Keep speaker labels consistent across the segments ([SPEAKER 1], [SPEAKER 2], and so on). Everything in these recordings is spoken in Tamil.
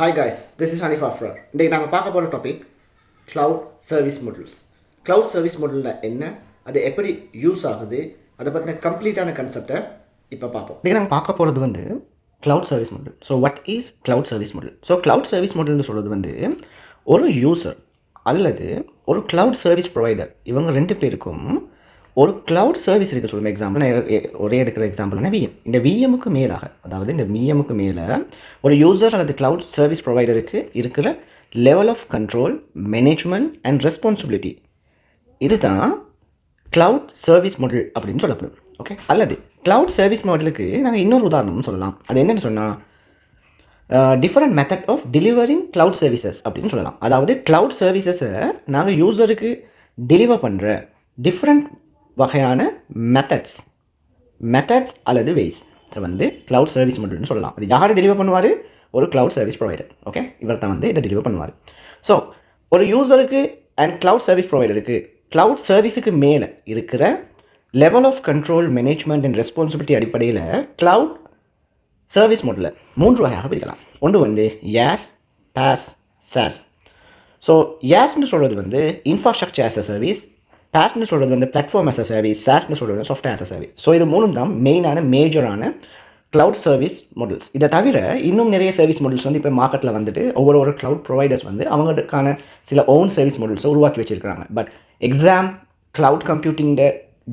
[SPEAKER 1] Hi guys this is Hanif ஆஃப்ரர் இன்றைக்கு நாங்கள் பார்க்க போகிற topic cloud service models cloud service மாடலில் என்ன அது எப்படி யூஸ் ஆகுது அதை பற்றின கம்ப்ளீட்டான கன்செப்டை இப்போ பார்ப்போம்.
[SPEAKER 2] இன்றைக்கி நாங்கள் பார்க்க போகிறது வந்து cloud service model so what is cloud service model so cloud service மாடல்னு சொல்கிறது வந்து ஒரு யூசர் அல்லது ஒரு க்ளவுட் சர்வீஸ் ப்ரொவைடர் இவங்க ரெண்டு பேருக்கும் ஒரு க்ளவுட் சர்வீஸ் இருக்குது சொல்லுங்கள் எக்ஸாம்பிள் நான் ஒரே எடுக்கிற எக்ஸாம்பிள்னா விஎம் இந்த விஎம்முக்கு மேலாக அதாவது இந்த விஎம்முக்கு மேலே ஒரு யூசர் அல்லது க்ளவுட் சர்வீஸ் ப்ரொவைடருக்கு இருக்கிற level of control management and responsibility இதுதான் க்ளவுட் சர்வீஸ் மாடல் அப்படின்னு சொல்லப்படும். ஓகே அல்லது க்ளவுட் சர்வீஸ் மாடலுக்கு நாங்கள் இன்னொரு உதாரணம் சொல்லலாம். அது என்னென்னு சொன்னால் different method of delivering cloud services அப்படின்னு சொல்லலாம். அதாவது க்ளவுட் சர்வீசஸை நாங்கள் யூசருக்கு டெலிவர் பண்ணுற டிஃப்ரெண்ட் வகையான மெத்தட்ஸ் மெத்தட்ஸ் அல்லது வேஸ் வந்து க்ளவுட் சர்வீஸ் மட்டும்னு சொல்லலாம். அது யார் டெலிவர் பண்ணுவார்? ஒரு க்ளவுட் சர்வீஸ் ப்ரொவைடர் ஓகே இவர் தான் வந்து இதை டெலிவர் பண்ணுவார். ஸோ ஒரு யூஸருக்கு அண்ட் க்ளவுட் சர்வீஸ் ப்ரொவைடருக்கு க்ளவுட் சர்வீஸுக்கு மேலே இருக்கிற level of control management and responsibility அடிப்படையில் க்ளவுட் சர்வீஸ் மோடில் மூன்று வகையாக பிரிக்கலாம். ஒன்று வந்து யாஸ் பேஸ் சாஸ் ஸோ ஏஸ்ன்னு சொல்கிறது வந்து இன்ஃப்ராஸ்ட்ரக்சர் ஆஸ் அ சர்வீஸ் பேஸ்னு சொல்கிறது வந்து பிளாட்ஃபார்ம் ஆஸ் அ சர்வீஸ் சாஸ்னு சொல்கிறது software as a service so இது மூணும் தான் மெயினான மேஜரான க்ளவுட் சர்வீஸ் மாடல்ஸ் இதை தவிர இன்னும் நிறைய சர்வீஸ் மாடல்ஸ் வந்து இப்போ மார்க்கெட்டில் வந்துட்டு ஒவ்வொரு ஒரு க்ளவுட் ப்ரொவைடர்ஸ் வந்து அவங்களுக்கான சில ஓன் சர்வீஸ் மாடல்ஸை உருவாக்கி வச்சிருக்காங்க பட் எக்ஸாம் க்ளவுட் கம்ப்யூட்டிங்கிற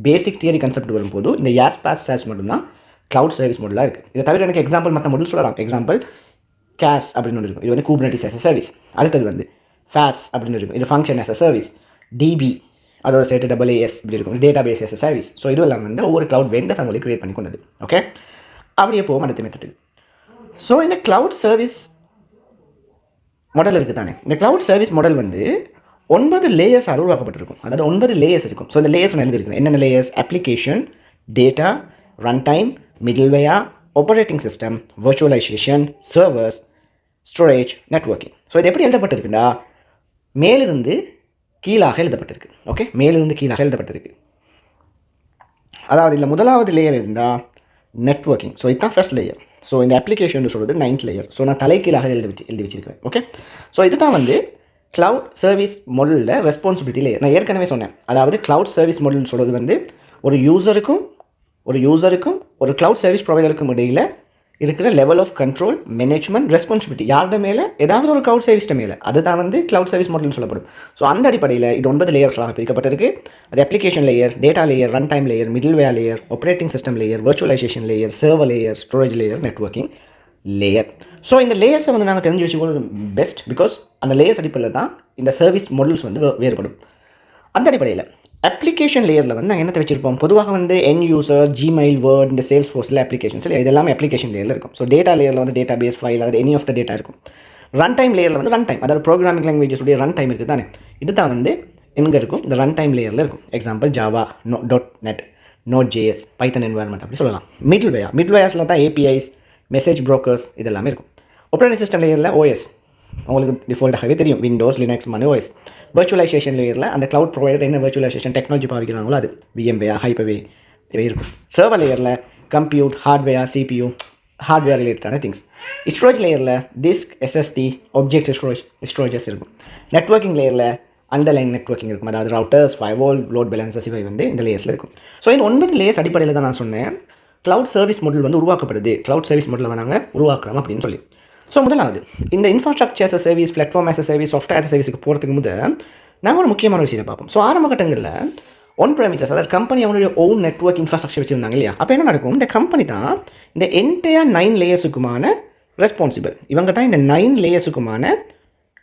[SPEAKER 2] பேசிக் தியரி கான்செப்ட் வரும்போது இந்த யாஸ் பாஸ் சாஸ் மட்டும்தான் க்ளவுட் சர்வீஸ் மாடலாக இருக்குது இதை தவிர எனக்கு எக்ஸாம்பிள் மற்ற மாடல் சொல்லலாம். எக்ஸாம்பிள் கேஷ் அப்படின்னு ஒன்று இருக்கும். இது வந்து கூப்னட்டிஸ் ஆஸ் அ சர்வீஸ் அடுத்தது வந்து ஃபேஸ் அப்படின்னு இருக்கும். இது function as a service DB அதோட சேர்த்து டபுள் ஏஎஸ் இப்படி இருக்கும். டேட்டா பேஸ் சர்வீஸ் ஸோ இது இல்லாமல் வந்து ஒவ்வொரு க்ளவுட் வெண்டர்ஸ் அவங்களுக்கு க்ரியேட் பண்ணி கொண்டது. ஓகே அப்படியே போவோம் அடுத்த மெத்தட்டுக்கு ஸோ இந்த க்ளவுட் சர்வீஸ் மாடல் இருக்குது தானே இந்த க்ளவுட் சர்வீஸ் மாடல் வந்து ஒன்பது லேயர்ஸ் உருவாக்கப்பட்டிருக்கும். அதாவது ஒன்பது லேயர்ஸ் இருக்கும். ஸோ இந்த லேயர்ஸ் நான் என்னென்ன layers application data run time மிடில்வேயா operating system virtualization servers storage networking so இது எப்படி எழுதப்பட்டிருக்குண்டா? மேலிருந்து கீழாக எழுதப்பட்டிருக்கு. ஓகே மேலிருந்து கீழாக எழுதப்பட்டிருக்கு. அதாவது இதில் முதலாவது லேயர் இருந்தால் நெட்வொர்க்கிங் ஸோ இதுதான் ஃபர்ஸ்ட் லேயர் ஸோ இந்த அப்ளிகேஷன் சொல்கிறது நைன்த் லேயர் ஸோ நான் தலைக்கீழாக எழுதி வச்சு எழுதி வச்சிருக்கேன் ஓகே ஸோ இதுதான் வந்து க்ளவுட் சர்வீஸ் மாடலில் ரெஸ்பான்சிபிலிட்டி லேயர் நான் ஏற்கனவே சொன்னேன். அதாவது க்ளவுட் சர்வீஸ் மாடல் சொல்கிறது வந்து ஒரு யூசருக்கும் ஒரு யூசருக்கும் ஒரு க்ளவுட் சர்வீஸ் ப்ரொவைடருக்கும் இடையில் இருக்கிற level of control management responsibility யார்ட மேலே? ஏதாவது ஒரு க்ளவுட் சர்வீஸ்ட மேலே. அதுதான் வந்து க்ளவுட் சர்வீஸ் மாடல்னு சொல்லப்படும். ஸோ அந்த அடிப்படையில் இது ஒன்பது லேயர்களாக பிரிக்கப்பட்டிருக்கு. அது application layer data layer run time layer middleware layer operating system layer virtualization layer server layer storage layer networking layer so இந்த லேயர்ஸை வந்து நாங்கள் தெரிஞ்சு வச்சுக்கொள்வது பெஸ்ட் பிகாஸ் அந்த லேயர்ஸ் அடிப்படையில் தான் இந்த சர்வீஸ் மாடல்ஸ் வந்து வேறுபடும். அந்த அடிப்படையில் அப்ளிகேஷன் லேயரில் வந்து நாங்கள் என்னத்தை வச்சிருப்போம்? பொதுவாக வந்து என் யூசர் ஜிமெயில் வேர்ட் இந்த சேல்ஸ் ஃபோர்ஸில் அப்ளிகேஷன்ஸ் இல்லை இது எல்லாமே அப்ளிகேஷன் லேயரில் இருக்கும். ஸோ டேட்டா லேயரில் வந்து டேட்டா பேஸ் ஃபைல் அதாவது எனி ஆஃப் த டேட்டா இருக்கும். ரன் டைம் லேயரில் வந்து ரன் டைம் அதாவது ப்ரோக்ராமிங் லாங்குவேஜஸ் உடைய ரன் டைம் இருக்குது தானே இதுதான் வந்து எங்கே இருக்கும்? இந்த ரன் டைம் லேயரில் இருக்கும். Example Java no dot net node JS python environment அப்படி சொல்லலாம். மிடில் வேயா மிடில் வேயாஸில் தான் ஏபிஐஸ் மெசேஜ் ப்ரோக்கர்ஸ் இது எல்லாமே இருக்கும். ஆப்ரேட்டிங் சிஸ்டம் லேயரில் ஓஎஸ் உங்களுக்கு டிஃபால்ட்டாகவே தெரியும். விண்டோஸ் லினக்ஸ் மனோஸ் ஓஎஸ் லேயரில் அந்த க்ளவுட் ப்ரொவைடர் என்ன virtualization டெக்னாலஜி பாவிக்கிறாங்களோ அது. விஎம்வே ஹைப்பவே இவை இருக்கும். சர்வர் லேயரில் கம்ப்யூட் ஹார்ட்வேர் சிபியூ ஹார்ட்வேர் ரிலேட்டடான திங்ஸ் ஸ்டோரேஜ் லேயரில் disk SSD object storage storages இருக்கும். நெட்ஒர்க்கிங் லேயரில் அண்டர்லைன் நெட்ஒர்க்கிங் இருக்கும். அதாவது ரவுட்டர்ஸ் ஃபைவோல் லோட் பேலன்சஸ் இவை வந்து இந்த லேயர்ஸில் இருக்கும். ஸோ இந்த ஒன்பது லேயர்ஸ் அடிப்படையில் தான் நான் சொன்னேன். க்ளவுட் சர்வீஸ் மாடல் வந்து உருவாக்கப்படுது. க்ளவுட் சர்வீஸ் மாடலில் நாங்கள் உருவாக்குறோம் அப்படின்னு சொல்லி. ஸோ முதலாவது இந்த infrastructure as service platform as a service software as சர்வீஸுக்கு போகிறதுக்கு முத நாங்கள் ஒரு முக்கியமான விஷயத்தை பார்ப்போம். ஸோ ஆரம்ப கட்டங்களில் ஒன் ப்ரைமிச்சஸ் அதாவது கம்பெனி அவங்களுடைய ஓன் நெட்வொர்க் இன்ஃப்ராஸ்ட்ரக்சர் வச்சுருந்தாங்க இல்லையா? அப்போ என்ன நடக்கும்? இந்த கம்பெனி தான் இந்த என்டையர் நைன் லேயர்ஸுக்குமான ரெஸ்பான்சிபிள் இவங்க தான் இந்த நைன் லேயர்ஸுக்குமான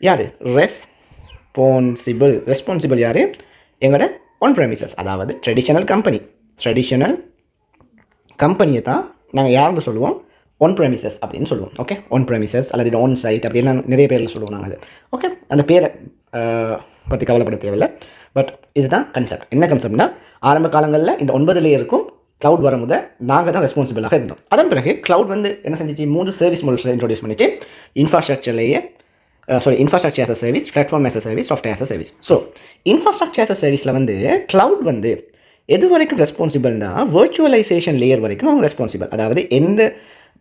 [SPEAKER 2] யார்? ரெஸ்பான்சிபிள் ரெஸ்பான்சிபிள் யார்? எங்களோட ஒன் ப்ரைமிசஸ் அதாவது ட்ரெடிஷனல் கம்பெனி ட்ரெடிஷ்னல் கம்பெனியை தான் நாங்கள் யாருன்னு சொல்லுவோம்? ஒன் ப்ரெமிசஸ் அப்படின்னு சொல்லுவோம் ஓகே ஒன் ப்ரெமிசஸ் அல்லது ஒன் சைட் அப்படின்னு நிறைய பேரில் சொல்லுவோம் நாங்கள் அது. ஓகே அந்த பேரை பற்றி கவலைப்பட தேவையில்லை. பட் இதுதான் கன்செப்ட் என்ன கன்செப்ட்னா ஆரம்ப காலங்களில் இந்த ஒன்பது லேயருக்கும் க்ளவுட் வரும் முதல் நாங்கள் தான் ரெஸ்பான்சிபிளாக இருந்தோம். அதன் பிறகு க்ளவுட் வந்து என்ன செஞ்சிச்சு? மூன்று சர்வீஸ் மாடல்ஸை இன்ட்ரோடியூஸ் பண்ணிச்சு. இன்ஃப்ராஸ்ட்ரக்சர்லேயே sorry infrastructure as a service platform as a service software as a service so infrastructure as a சர்வீஸில் வந்து க்ளவுட் வந்து எது வரைக்கும் ரெஸ்பான்சிபிள்னா வர்ச்சுவலைசேஷன் லேயர் வரைக்கும் அவங்க ரெஸ்பான்சிபிள் அதாவது எந்த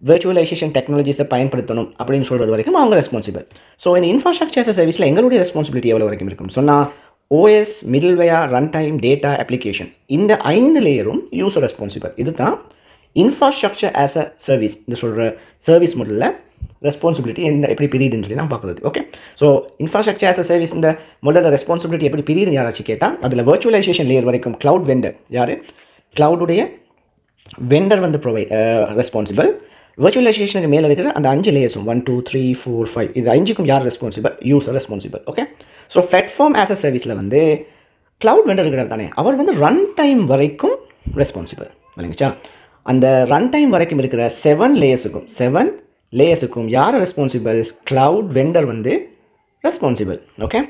[SPEAKER 2] விர்ச்சுவலைசேஷன் டெக்னாலஜிஸை பயன்படுத்தணும் அப்படின்னு சொல்கிறது வரைக்கும் அவங்க ரெஸ்பான்சிபிள் ஸோ இந்த இன்ஃப்ராஸ்ட்ரக்சர் சர்வீஸில் எங்களுடைய ரெஸ்பான்சிபிலிட்டி எவ்வளோ வரைக்கும் இருக்கும்? சொன்னால் OS middleware run time data application இந்த ஐந்து லேயரும் யூசர் ரெஸ்பான்சிபிள் இதுதான் இன்ஃப்ராஸ்ட்ரக்சர் ஆஸ் அ சர்வீஸ் இந்த சொல்கிற சர்வீஸ் மாடலில் ரெஸ்பான்சிபிலிட்டி என்ன எப்படி பிரியுதுன்னு சொல்லி நான் பார்க்குறது okay so infrastructure as a service இந்த முதல்ல ரெஸ்பான்சிபிலிட்டி எப்படி பிரியுதுன்னு யாராச்சும் கேட்டால் அதில் வர்ச்சுவலைசேஷன் லேயர் வரைக்கும் க்ளவுட் வெண்டர் யார்? க்ளவுடுடைய வெண்டர் வந்து ப்ரொவைட் ரெஸ்பான்சிபிள் virtualizationக்கு மேலே இருக்கிற அந்த அஞ்சு லேயர்ஸும் one two three four five இது அஞ்சுக்கும் யார் responsible user responsible okay so platform as a சர்வீஸில் வந்து க்ளவுட் வெண்டர் இருக்கிறார் தானே அவர் வந்து ரன் டைம் வரைக்கும் ரெஸ்பான்சிபிள் இல்லைங்கச்சா? அந்த ரன் டைம் வரைக்கும் இருக்கிற செவன் லேயர்ஸுக்கும் செவன் லேயர்ஸுக்கும் யார் ரெஸ்பான்சிபிள் க்ளவுட் வெண்டர் வந்து ரெஸ்பான்சிபிள் ஓகே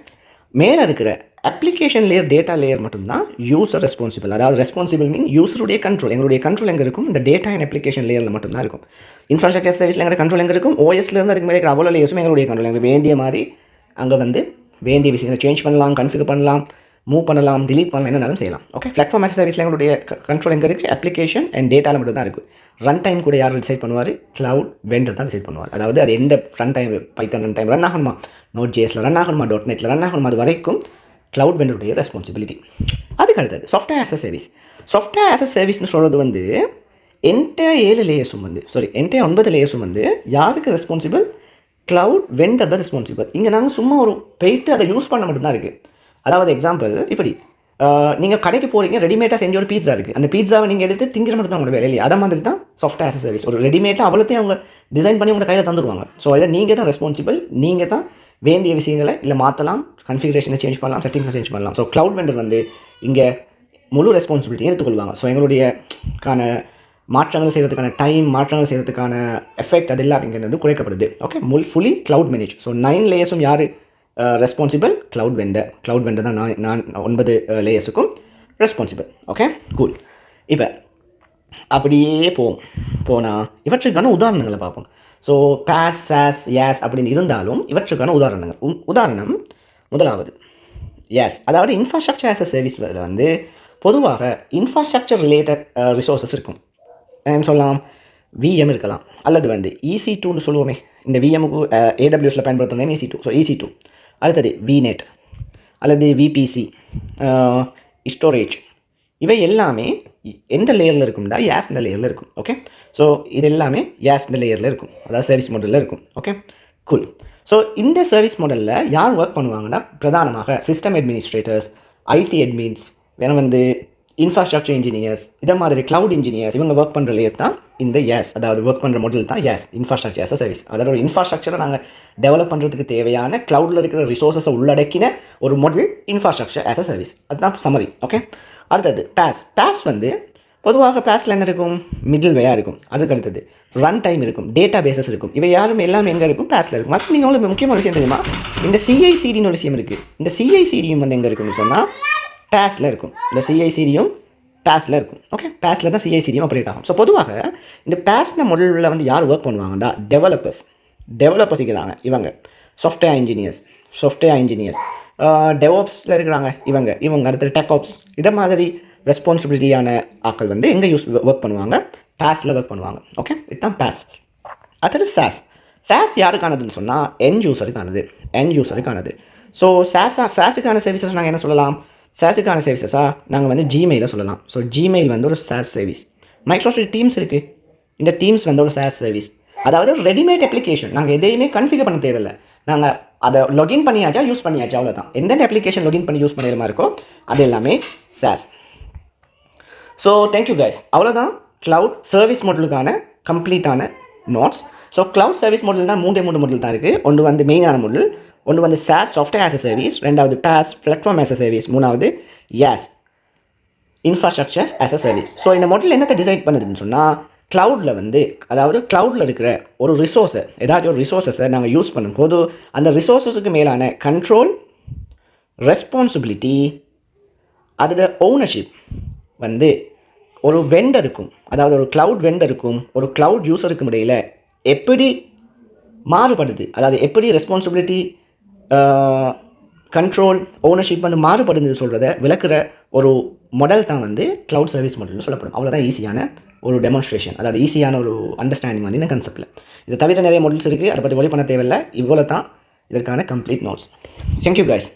[SPEAKER 2] மேலே இருக்கிற அப்ளிகேஷன் லேயர் டேட்டா லேயர் மட்டும்தான் யூசர் ரெஸ்பான்சிபிள் அதாவது ரெஸ்பான்சிபிள் மீன் யூசருடைய கண்ட்ரோல் எங்களுடைய கண்ட்ரோல் எங்கே இருக்கும்? இந்த டேட்டா அண்ட் அப்ளிகேஷன் லேயரில் மட்டும்தான் இருக்கும். இன்ஃப்ராஸ்ட்ரக்சர் சர்வீஸில் எங்கள் கண்ட்ரோல் எங்கே இருக்கும்? ஓஎஸ்லேருந்து அதுக்கு மேலே இருக்கிற அவ்வளோ லேயர்ஸும் எங்களுடைய கண்ட்ரோல் எங்களுக்கு வேண்டிய மாதிரி அங்கே வந்து வேண்டிய விஷயங்களை சேஞ்ச் பண்ணலாம் கன்ஃபிகர் பண்ணலாம் மூவ் பண்ணலாம் டிலீட் பண்ணலாம் என்னனாலும் செய்யலாம். ஓகே பிளாட்ஃபார்ம் ஆஸ் சர்வீஸில் எங்களுடைய கண்ட்ரோல் எங்கே இருக்குது அப்ளிகேஷன் அண்ட் டேட்டாவில் மட்டும் தான் இருக்குது ரன் டைம் கூட யார் டிசைட் பண்ணுவார்? க்ளவுட் வெண்டர் தான் டிசைட் பண்ணுவார். அதாவது அது எந்த run time python run time run ஆகணுமா? நோட் ஜேஸில் ரன் ஆகணுமா? டாட் நெட்டில் ரன் ஆகணுமா? அது வரைக்கும் க்ளவுட் வெண்டருடைய ரெஸ்பான்சிபிலிட்டி அதுக்கு அடுத்தது software as a service software as a சர்வீஸ்னு சொல்கிறது வந்து என்டையர் ஏழு லேயர்ஸும் வந்து சாரி என்டையர் ஒன்பது லேயர்ஸும் வந்து யாருக்கு ரெஸ்பான்சிபிள் க்ளவுட் வெண்டர் தான் ரெஸ்பான்சிபிள் இங்கே நாங்கள் சும்மா ஒரு போயிட்டு அதை யூஸ் பண்ண மட்டும்தான் இருக்குது அதாவது எக்ஸாம்பிள் இப்படி நீங்கள் கடைக்கு போகிறீங்க ரெடிமேடாக செஞ்ச ஒரு பீட்ஸா இருக்குது அந்த பீட்ஸாவை நீங்கள் எடுத்து திங்கிற மட்டும் தான் உங்களோட வேலை இல்லையா? அதை மாதிரி தான் சாஃப்ட்வேர் ஆஸ் சர்வீஸ் ஒரு ரெடிமேடாக அவ்வளோத்தையும் அவங்க டிசைன் பண்ணி உங்கள் கையில் தந்துடுவாங்க ஸோ அதை நீங்கள் தான் ரெஸ்பான்சிபிள் நீங்கள் தான் வேண்டிய விஷயங்களை இல்லை மாற்றலாம் கன்ஃபிகரேஷனை சேஞ்ச் பண்ணலாம் செட்டிங்ஸை சேஞ்ச் பண்ணலாம். ஸோ க்ளவுட் வெண்டர் வந்து இங்கே முழு ரெஸ்பான்சிபிலிட்டியும் எடுத்துக்கொள்வாங்க. ஸோ எங்களுடைய கான மாற்றங்கள் செய்கிறதுக்கான டைம் மாற்றங்கள் செய்கிறதுக்கான எஃபெக்ட் அது எல்லாம் இங்கே குறைக்கப்படுது. Okay முல் fully cloud manage so nine லேயர்ஸும் யார்? Responsible cloud vendor cloud vendor தான் நான் நான் ஒன்பது லேயர்ஸுக்கும் ரெஸ்பான்சிபிள் ஓகே கூல் இப்போ அப்படியே போவோம். போனால் இவற்றுக்கான உதாரணங்களை பார்ப்போம். ஸோ பேஸ் சாஸ் யாஸ் அப்படின்னு இருந்தாலும் இவற்றுக்கான உதாரணங்கள். உதாரணம் முதலாவது. எஸ் அதாவது இன்ஃப்ராஸ்ட்ரக்சர் ஆஸ் அ சர்வீஸ் வந்து பொதுவாக இன்ஃப்ராஸ்ட்ரக்சர் ரிலேட்டட் ரிசோர்ஸஸ் இருக்கும். சொல்லலாம் விஎம் இருக்கலாம். அல்லது வந்து இசி டூன்னு சொல்லுவோமே. இந்த விஎம்க்கு ஏடபிள்யூஸில் பயன்படுத்தணும் EC two so EC two அடுத்தது விநெட் அல்லது விபிசி ஸ்டோரேஜ் இவை எல்லாமே இ- எந்த லேயரில் இருக்கும்டா? யாஸ்ன்ற லேயரில் இருக்கும். ஓகே ஸோ இது எல்லாமே யாஸ்ன்ற லேயரில் இருக்கும். அதாவது சர்வீஸ் மாடலில் இருக்கும். ஓகே குல் ஸோ இந்த சர்வீஸ் மாடலில் யார் ஒர்க் பண்ணுவாங்கன்னா பிரதானமாக சிஸ்டம் அட்மினிஸ்ட்ரேட்டர்ஸ் ஐடி அட்மின்ஸ் வேணும் வந்து இன்ஃப்ராஸ்ட்ரக்சர் இன்ஜினியர்ஸ் இதை மாதிரி கிளவுட் இன்ஜினியர்ஸ் இவங்க ஒர்க் பண்ணுற லேயர் தான் இந்த எஸ் அதாவது ஒர்க் பண்ணுற மாடல் தான் எஸ் இன்ஃப்ராஸ்ட்ரக்சர் எஸ் சர்வீஸ் அதாவது ஒரு இன்ஃப்ராஸ்ட்ரக்சரை நாங்கள் டெவலப் பண்ணுறதுக்கு தேவையான க்ளவுடில் இருக்கிற ரிசோர்ஸஸை உள்ளடக்கின ஒரு model infrastructure as a service அதுதான் சமரி ஓகே அடுத்தது பேஸ் பேஸ் வந்து பொதுவாக பேஸில் என்ன இருக்கும்? மிடில் வேயாக இருக்கும். அதுக்கு அடுத்தது ரன் டைம் இருக்கும். டேட்டா பேசஸ் இருக்கும். இவை யாரும் எல்லாமே எங்கே இருக்கும்? பேஸில் இருக்கும். மற்ற நீங்கள் உங்களுக்கு முக்கியமான விஷயம் தெரியுமா? இந்த சிஐசிடின்னு ஒரு விஷயம் இருக்குது இந்த சிஐசிடியும் வந்து எங்கே இருக்குன்னு சொன்னால் பேஸில் இருக்கும். இந்த சிஐசிடியும் பேஸில் இருக்கும். ஓகே பேஸில் தான் சிஐசிடியும் ஆப்ரேட் ஆகும். ஸோ பொதுவாக இந்த பேஸ்ன மாடலில் வந்து யார் ஒர்க் பண்ணுவாங்கன்னா டெவலப்பர்ஸ் டெவலப்பர்ஸ் இருக்கிறாங்க இவங்க. சாஃப்ட்வேர் இன்ஜினியர்ஸ் சாஃப்ட்வேர் இன்ஜினியர்ஸ் டெவாப்ஸில் இருக்கிறாங்க இவங்க. இவங்க அடுத்தது டெக்ஆப்ஸ் இதை மாதிரி ரெஸ்பான்சிபிலிட்டியான ஆட்கள் வந்து எங்கே யூஸ் ஒர்க் பண்ணுவாங்க? பேஸில் ஒர்க் பண்ணுவாங்க. ஓகே இதுதான் பேஸ் அடுத்தது சாஸ் சாஸ் யாருக்கானதுன்னு சொன்னால் என் யூசருக்கானது என் யூசருக்கானது ஸோ சாஸா சாஸுக்கான சர்வீசஸ் நாங்கள் என்ன சொல்லலாம்? சாஸுக்கான சர்வீசஸாக நாங்கள் வந்து ஜிமெயிலில் சொல்லலாம். ஸோ ஜிமெயில் வந்து ஒரு சாஸ் சர்வீஸ் மைக்ரோசாஃப்ட் டீம்ஸ் இருக்குது இந்த டீம்ஸ் வந்து ஒரு சாஸ் சர்வீஸ் அதாவது ரெடிமேட் அப்ளிகேஷன் நாங்கள் எதையுமே கன்ஃபிகர் பண்ண தேவையில்லை. நாங்கள் அதை login பண்ணியாச்சா யூஸ் பண்ணியாச்சா அவ்வளோதான் எந்தெந்த அப்ளிகேஷன் login பண்ணி யூஸ் பண்ணுற மாதிரி இருக்கோ அது எல்லாமே SaaS so thank you guys அவ்வளோதான் க்ளவுட் சர்வீஸ் மாடலுக்கான கம்ப்ளீட்டான notes so cloud service model தான் மூன்றே மூணு மாடல் தான் இருக்குது ஒன்று வந்து மெயினான மாடல் ஒன்று வந்து SaaS software as a service ரெண்டாவது PaaS platform as a service மூணாவது IaaS infrastructure as a service so இந்த மாடல் என்னத்தை டிசைட் பண்ணுதுன்னு சொன்னால் க்ளவுடில் வந்து அதாவது க்ளவுடில் இருக்கிற ஒரு ரிசோர்ஸை ஏதாச்சும் ஒரு ரிசோர்ஸஸை நாங்கள் யூஸ் பண்ணும்போது அந்த ரிசோர்ஸஸுக்கு மேலான கண்ட்ரோல் ரெஸ்பான்சிபிலிட்டி அதோட ஓனர்ஷிப் வந்து ஒரு வெண்டருக்கும் அதாவது ஒரு க்ளவுட் வெண்டருக்கும் ஒரு க்ளவுட் யூஸருக்கும் இடையில் எப்படி மாறுபடுது? அதாவது எப்படி ரெஸ்பான்சிபிலிட்டி கண்ட்ரோல் ஓனர்ஷிப் வந்து மாறுபடுதுன்னு சொல்கிறத விளக்குற ஒரு மாடல் தான் வந்து க்ளவுட் சர்வீஸ் மாடல்னு சொல்லப்படும். அவ்வளோதான் ஈஸியான ஒரு டெமான்ஸ்ட்ரேஷன் அதாவது ஈஸியான ஒரு அண்டர்ஸ்டாண்டிங் வந்து இந்த கன்செப்ட்டில் இதை தவிர நிறைய மாடல்ஸ் இருக்குது அதை பற்றி ஒலி பண்ண தேவையில்லை. இவ்வளோ தான் இதற்கான கம்ப்ளீட் நோட்ஸ் தேங்க்யூ கைஸ்